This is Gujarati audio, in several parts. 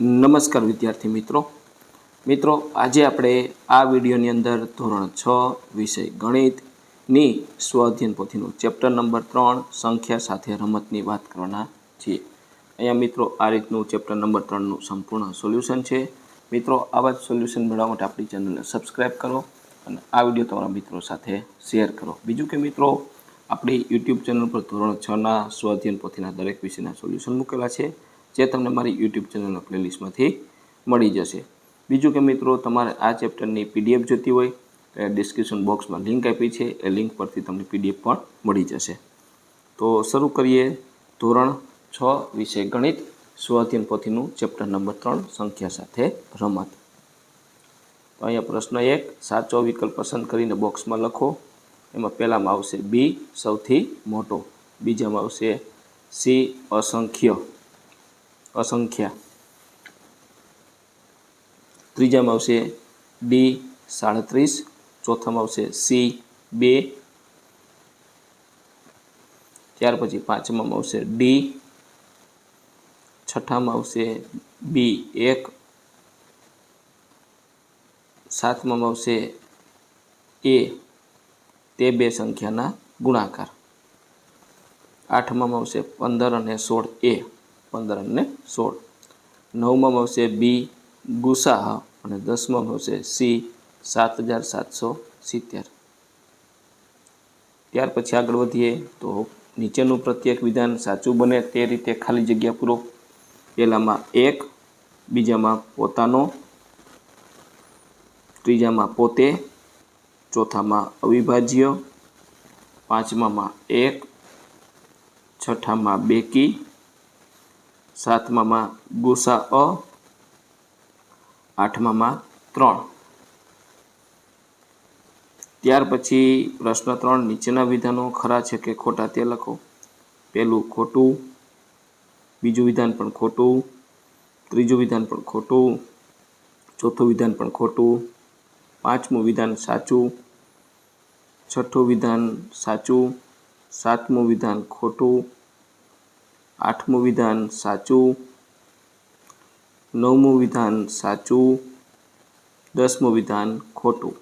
નમસ્કાર વિદ્યાર્થી મિત્રો. મિત્રો, આજે આપણે આ વિડીયોની અંદર ધોરણ છ વિષય ગણિતની સ્વ અધ્યયન પોથીનું ચેપ્ટર નંબર ત્રણ, સંખ્યા સાથે રમતની વાત કરવાના છીએ. અહીંયા મિત્રો, આ રીતનું ચેપ્ટર નંબર ત્રણનું સંપૂર્ણ સોલ્યુશન છે. મિત્રો, આવા જ સોલ્યુશન મેળવવા માટે આપણી ચેનલને સબસ્ક્રાઈબ કરો અને આ વીડિયો તમારા મિત્રો સાથે શેર કરો. બીજું કે મિત્રો, આપણી યુટ્યુબ ચેનલ પર ધોરણ છના સ્વ અધ્યયન પોથીના દરેક વિષયના સોલ્યુશન મૂકેલા છે. જે તમને મારી યુટ્યુબ ચેનલના પ્લેલિસ્ટમાંથી મળી જશે. બીજું કે મિત્રો, તમારે આ ચેપ્ટરની પીડીએફ જોતી હોય, તો ડિસ્ક્રિપ્શન બોક્સમાં લિંક આપી છે. એ લિંક પરથી તમને પીડીએફ પણ મળી જશે. તો શરૂ કરીએ ધોરણ છ વિષય ગણિત સ્વાધીન પોથીનું ચેપ્ટર નંબર ત્રણ, સંખ્યા સાથે રમત. તો અહીંયા પ્રશ્ન એક, સાચો વિકલ્પ પસંદ કરીને બોક્સમાં લખો. એમાં પહેલામાં આવશે બી, સૌથી મોટો. બીજામાં આવશે સી, અસંખ્ય. અસંખ્યા ત્રીજામાં આવશે ડી સાડત્રીસ ચોથામાં આવશે સી બે ત્યાર પછી પાંચમામાં આવશે ડી છઠ્ઠામાં આવશે બી એક સાતમામાં આવશે એ તે બે સંખ્યાના ગુણાકાર આઠમામાં આવશે પંદર અને સોળ એ પંદર અને સોળ. નવમાં આવશે બી, ગુસાહ, અને દસમાં આવશે સી, સાત હજાર સાતસો સિત્તેર. ત્યાર પછી આગળ વધીએ તો નીચેનું પ્રત્યેક વિધાન સાચું બને તે રીતે ખાલી જગ્યા પૂરો. પહેલામાં એક, બીજામાં પોતાનો, ત્રીજામાં પોતે, ચોથામાં અવિભાજ્ય, પાંચમામાં એક, છઠ્ઠામાં બેકી સાતમામાં ગુસા અ આઠમામાં ત્રણ. ત્યાર પછી પ્રશ્ન ત્રણ, નીચેના વિધાનો ખરા છે કે ખોટા તે લખો. પહેલું ખોટું, બીજું વિધાન પણ ખોટું, ત્રીજું વિધાન પણ ખોટું, ચોથું વિધાન પણ ખોટું, પાંચમું વિધાન સાચું, છઠ્ઠું વિધાન સાચું, સાતમું વિધાન ખોટું આઠમું વિધાન સાચું, નવમું વિધાન સાચું, દસમું વિધાન ખોટું.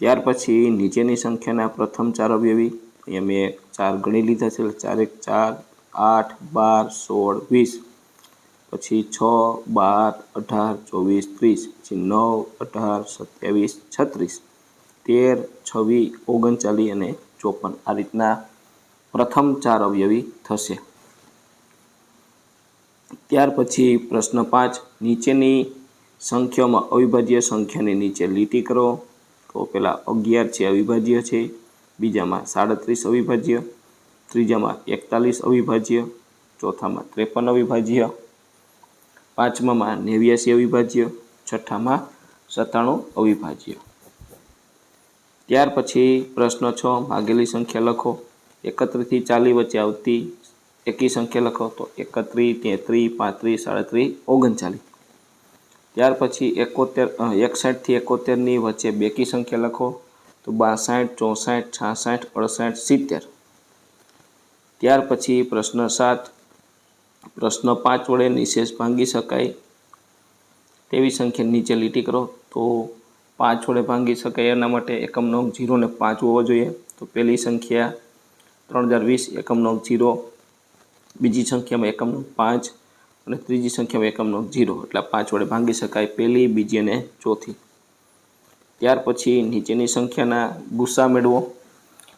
ત્યાર પછી નીચેની સંખ્યાના પ્રથમ ચાર અવયવી, અહીંયા મેં ચાર ગણી લીધા છે ચાર એક ચાર આઠ બાર સોળ વીસ. પછી છ બાર અઢાર ચોવીસ ત્રીસ, પછી નવ અઢાર સત્યાવીસ છત્રીસ, તેર, છવ્વીસ, ઓગણચાલીસ અને ચોપન. આ રીતના પ્રથમ ચાર અવયવી થશે. ત્યાર પછી પ્રશ્ન પાંચ, નીચેની સંખ્યામાં અવિભાજ્ય સંખ્યાની નીચે લીટી કરો. તો પેલા અગિયાર છે અવિભાજ્ય છે, બીજામાં સાડત્રીસ અવિભાજ્ય, ત્રીજામાં એકતાલીસ અવિભાજ્ય, ચોથામાં ત્રેપન અવિભાજ્ય, પાંચમામાં નેવ્યાસી અવિભાજ્ય, છઠ્ઠામાં સત્તાણું અવિભાજ્ય. ત્યાર પછી પ્રશ્ન છ, માગેલી સંખ્યા લખો. એકત્રીસથી ચાલી વચ્ચે આવતી એકી સંખ્યા લખો તો એકત્રીસ, તેત્રીસ, પાંત્રીસ, સાડત્રીસ, ઓગણચાલીસ. ત્યાર પછી એકોતેર એકસાઠથી એકોતેરની વચ્ચે બેકી સંખ્યા લખો તો બાસઠ, ચોસઠ, છાસઠ, અડસઠ, સિત્તેર. ત્યાર પછી પ્રશ્ન સાત, પ્રશ્ન પાંચ વડે નિશેષ ભાંગી શકાય તેવી સંખ્યા નીચે લીટી કરો તો પાંચ વડે ભાંગી શકાય. એના માટે એકમ નંગ જીરો ને પાંચ હોવો જોઈએ. તો પહેલી સંખ્યા ત્રણ હજાર વીસ, એકમ નંગ જીરો. બીજી સંખ્યામાં એકમ નંગ પાંચ અને ત્રીજી સંખ્યામાં એકમ નંગ જીરો. એટલે પાંચ વડે ભાંગી શકાય પહેલી, બીજી અને ચોથી. ત્યાર પછી નીચેની સંખ્યાના ગુસ્સા મેળવો.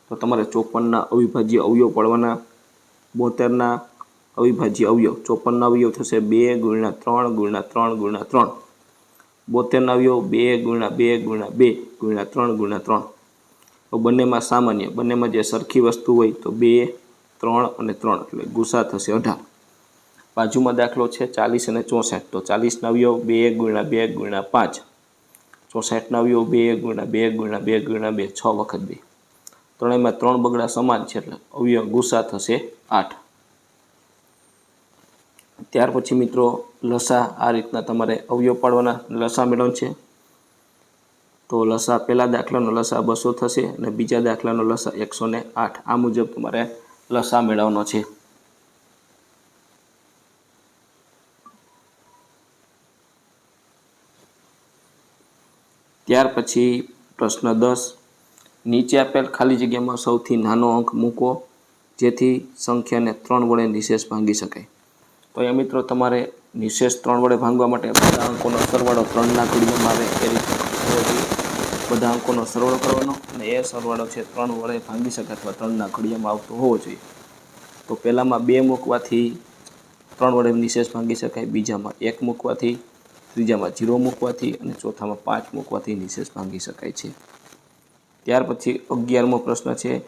તો તમારે ચોપનના અવિભાજ્ય અવયવ પડવાના. બોતેરના અવિભાજ્ય અવયવ ચોપનના અવયવ થશે બે ગુણ્યા ત્રણ ગુણ્યા ત્રણ ગુણ્યા ત્રણ. બોતેરના અવયવ બે ગુણ્યા બે ગુણ્યા બે ગુણ્યા ત્રણ ગુણ્યા ત્રણ. તો બંનેમાં સામાન્ય, બંનેમાં જે સરખી વસ્તુ હોય તો બે, ત્રણ અને ત્રણ, એટલે ગુસા થશે અઢાર. બાજુમાં દાખલો છે ચાલીસ અને ચોસઠ. તો ચાલીસ નવ્યો બે ગુણ્યા બે ગુણ્યા પાંચ. ચોસઠ નવ્યો બે ગુણ્યા બે ગુણ્યા બે ગુણ્યા બે, છ વખત બે. ત્રણેયમાં ત્રણ બગડા સમાન છે, એટલે અવયવ ગુસા થશે આઠ. ત્યાર પછી મિત્રો, લસા આ રીતના તમારે અવયવ પાડવાના. લસા મેળવણ છે. તો લસા પહેલા દાખલાનો લસા બસો થશે અને બીજા દાખલાનો લસા એકસો આઠ. આ મુજબ તમારે લસા મેળવવાનો છે. ત્યાર પછી પ્રશ્ન દસ. નીચે આપેલ ખાલી જગ્યામાં સૌથી નાનો અંક મૂકો, જેથી સંખ્યાને ત્રણ વડે નિશેષ ભાંગી શકાય. તો અહીંયા મિત્રો તમારે નિશેષ ત્રણ વડે ભાંગવા માટે બધા અંકોનો સરવાળો ત્રણના ઘડીમાં આવે એ રીતે બધા અંકોનો સરવાળો કરવાનો. અને એ સરવાળો છે ત્રણ વડે ભાંગી શકાય અથવા ત્રણના ઘડિયામાં આવતો હોવો જોઈએ. તો પહેલાંમાં બે મૂકવાથી ત્રણ વડે નિશેષ ભાંગી શકાય, બીજામાં એક મૂકવાથી, ત્રીજામાં જીરો મૂકવાથી અને ચોથામાં પાંચ મૂકવાથી નિશેષ ભાંગી શકાય છે. ત્યાર પછી અગિયારમો પ્રશ્ન છે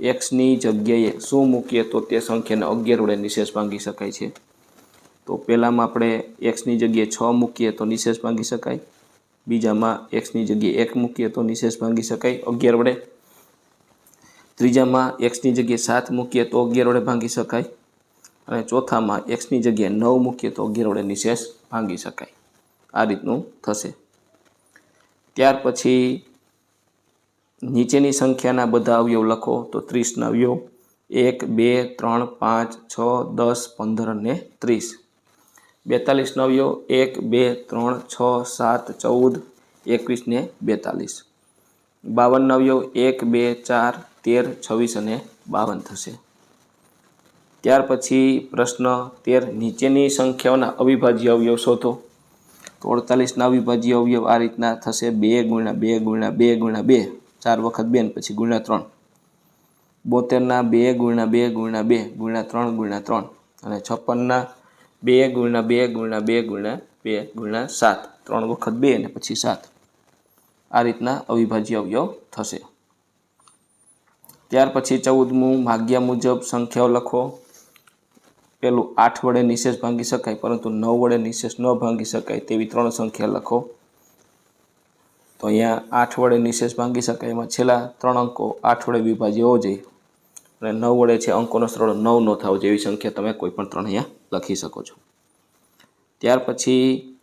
એક્સની જગ્યાએ શું મૂકીએ તો તે સંખ્યાને અગિયાર વડે નિશેષ ભાંગી શકાય છે. તો પહેલાંમાં આપણે એક્સની જગ્યાએ છ મૂકીએ તો નિશેષ ભાંગી શકાય. બીજામાં એક્સની જગ્યાએ એક મૂકીએ તો નિશેષ ભાંગી શકાય અગિયાર વડે. ત્રીજામાં એક્સની જગ્યાએ સાત મૂકીએ તો અગિયાર વડે ભાંગી શકાય. અને ચોથામાં એક્સની જગ્યાએ નવ મૂકીએ તો અગિયાર વડે નિશેષ ભાંગી શકાય. આ રીતનું થશે. ત્યાર પછી નીચેની સંખ્યાના બધા અવયવ લખો તો ત્રીસના અવયવ એક, બે, ત્રણ, પાંચ, છ, દસ, પંદર અને ત્રીસ. બેતાલીસના નવ્યો, એક, બે, ત્રણ, છ, સાત, ચૌદ, એકવીસ ને બેતાલીસ. બાવન અવયવ એક, બે, ચાર, તેર, છવ્વીસ અને બાવન થશે. ત્યાર પછી પ્રશ્ન તેર. નીચેની સંખ્યાઓના અવિભાજ્ય અવયવ શોધો. તો અડતાલીસના અવિભાજ્ય અવયવ આ રીતના થશે. બે ગુણ્યા બે ગુણ્યા બે ગુણ્યા બે. ચાર વખત બે પછી ગુણ્યા ત્રણ. બોતેરના બે ગુણ્યા બે ગુણ્યા બે ગુણ્યા ત્રણ ગુણ્યા ત્રણ. અને છપ્પનના બે ગુણ્યા બે ગુણ્યા બે ગુણ્યા બે ગુણ્યા સાત. ત્રણ વખત બે અને પછી સાત. આ રીતના અવિભાજ્ય અવયવ થશે. ત્યાર પછી ચૌદમું, ભાગ્યા મુજબ સંખ્યાઓ લખો. પેલું આઠ વડે નિશેષ ભાંગી શકાય, પરંતુ નવ વડે નિશેષ ન ભાંગી શકાય તેવી ત્રણ સંખ્યા લખો. તો અહીંયા આઠ વડે નિશેષ ભાંગી શકાય. એમાં છેલ્લા ત્રણ અંકો આઠ વડે વિભાજ્ય હોવો જોઈએ. અને નવ વડે છે અંકોનો સરળ નવ ન થવો જેવી સંખ્યા તમે કોઈ પણ ત્રણ અહીંયા લખી શકો છો. ત્યાર પછી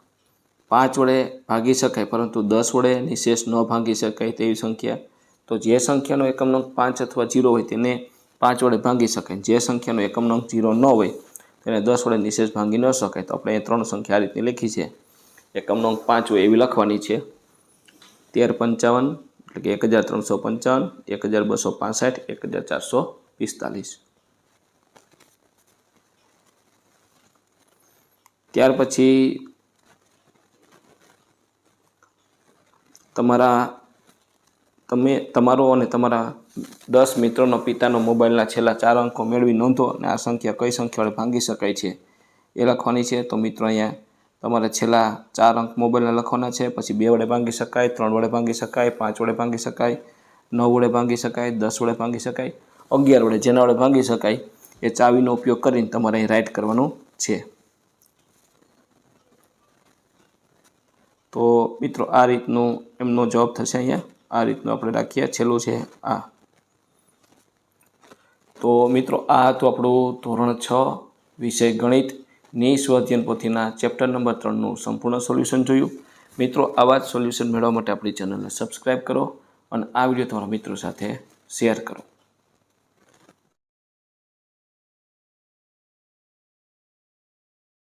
પાંચ વડે ભાગી શકાય, પરંતુ દસ વડે નિશેષ ન ભાંગી શકાય તેવી સંખ્યા. તો જે સંખ્યાનો એકમ અંક પાંચ અથવા જીરો હોય તેને પાંચ વડે ભાંગી શકાય. જે સંખ્યાનો એકમ અંક જીરો ન હોય તેને દસ વડે નિશેષ ભાંગી ન શકાય. તો આપણે એ ત્રણ સંખ્યા આ રીતની લખી છે. એકમનો પાંચ હોય એવી લખવાની છે. તેર પંચાવન, એટલે કે એક હજાર ત્રણસો પંચાવન, એક હજાર બસો પાસઠ, એક હજાર ચારસો પિસ્તાલીસ. ત્યાર પછી તમારા, તમે, તમારો અને તમારા દસ મિત્રોનો પિતાનો મોબાઈલના છેલ્લા ચાર અંકો મેળવી નોંધો અને આ સંખ્યા કઈ સંખ્યા વડે ભાંગી શકાય છે એ લખવાની છે. તો મિત્રો અહીંયા તમારે છેલ્લા ચાર અંક મોબાઈલના લખવાના છે. પછી બે વડે ભાંગી શકાય, ત્રણ વડે ભાંગી શકાય, પાંચ વડે ભાંગી શકાય, નવ વડે ભાંગી શકાય, દસ વડે ભાંગી શકાય, અગિયાર વડે જેના વડે ભાંગી શકાય એ ચાવીનો ઉપયોગ કરીને તમારે અહીં રાઇટ કરવાનું છે. તો મિત્રો, આ રીતનું એમનો જવાબ થશે અહીંયા. આ રીતનું આપણે રાખીએ. છેલ્લું છે આ. તો મિત્રો, આ હતું આપણું ધોરણ છ વિષય ગણિત. ની સ્વઅધ્યયન પોથીના ચેપ્ટર નંબર ત્રણનું સંપૂર્ણ સોલ્યુશન જોયું. મિત્રો, આવા જ સોલ્યુશન મેળવવા માટે આપણી ચેનલને સબસ્ક્રાઈબ કરો અને આ વીડિયો તમારા મિત્રો સાથે શેર કરો.